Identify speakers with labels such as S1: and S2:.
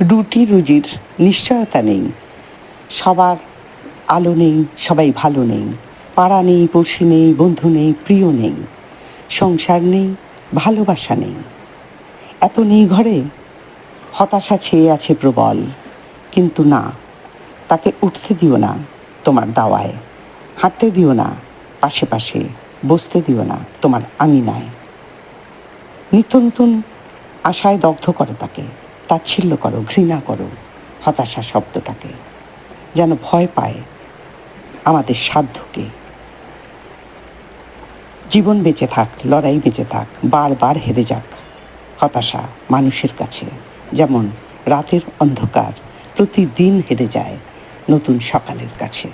S1: রুটি রুজির নিশ্চয়তা নেই। সবার আলো নেই, সবাই ভালো নেই। পাড়া নেই, পড়শি নেই, বন্ধু নেই, প্রিয় নেই। সংসার নেই, ভালোবাসা নেই। এত নেই ঘরে, হতাশা ছেয়ে আছে প্রবল। কিন্তু না, তাকে উঠতে দিও না তোমার দাওয়ায়। হাঁটতে দিও না পাশে পাশে বসতে দিও না তোমার আঙিনায়। নিত্য নতুন আশায় দগ্ধ করে তাকে। তাচ্ছিল্য করো, ঘৃণা করো, হতাশা শব্দটাকে, যেন ভয় পায় আমাদের সাধ্যকে। জীবন বেঁচে থাক, লড়াই বেঁচে থাক, বারবার হেরে যাক। হতাশা মানুষের কাছে, যেমন রাতের অন্ধকার, প্রতিদিন হেরে যায় নতুন সকালের কাছে।